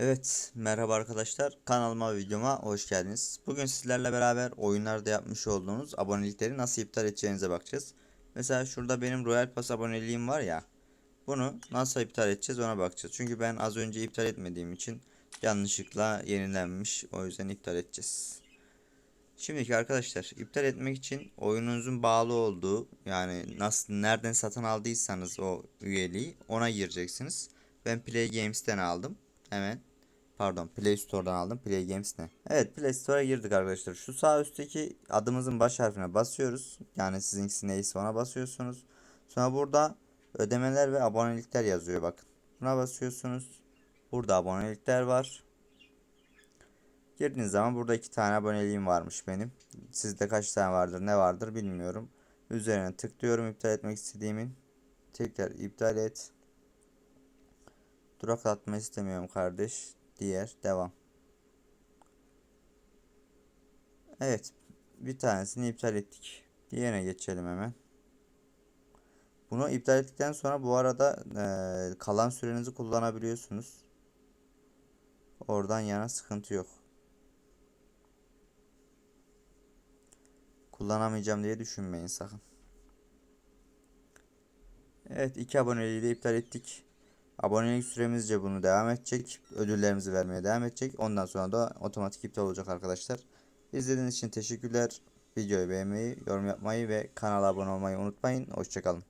Evet, merhaba arkadaşlar. Kanalıma videoma hoş geldiniz. Bugün sizlerle beraber oyunlarda yapmış olduğunuz abonelikleri nasıl iptal edeceğinize bakacağız. Mesela şurada benim Royal Pass aboneliğim var ya. Bunu nasıl iptal edeceğiz ona bakacağız. Çünkü ben az önce iptal etmediğim için yanlışlıkla yenilenmiş. O yüzden iptal edeceğiz. Şimdiki arkadaşlar iptal etmek için oyununuzun bağlı olduğu yani nasıl nereden satın aldıysanız o üyeliği ona gireceksiniz. Ben Play Games'ten aldım. Hemen Pardon Play Store'dan aldım. Play Games ne? Evet Play Store'a girdik arkadaşlar. Şu sağ üstteki adımızın baş harfine basıyoruz. Yani sizinkisi neyse ona basıyorsunuz. Sonra burada ödemeler ve abonelikler yazıyor bakın. Buna basıyorsunuz. Burada abonelikler var. Girdiğiniz zaman burada iki tane aboneliğim varmış benim. Sizde kaç tane vardır ne vardır bilmiyorum. Üzerine tıklıyorum iptal etmek istediğimin. Tekrar iptal et. Duraklatma istemiyorum kardeş. Diğer devam. Evet. Bir tanesini iptal ettik. Diğerine geçelim hemen. Bunu iptal ettikten sonra bu arada eee, kalan sürenizi kullanabiliyorsunuz. Oradan yana sıkıntı yok. Kullanamayacağım diye düşünmeyin sakın. Evet iki aboneliği de iptal ettik. Abonelik süremizce bunu devam edecek. Ödüllerimizi vermeye devam edecek. Ondan sonra da otomatik iptal olacak arkadaşlar. İzlediğiniz için teşekkürler. Videoyu beğenmeyi, yorum yapmayı ve kanala abone olmayı unutmayın. Hoşçakalın.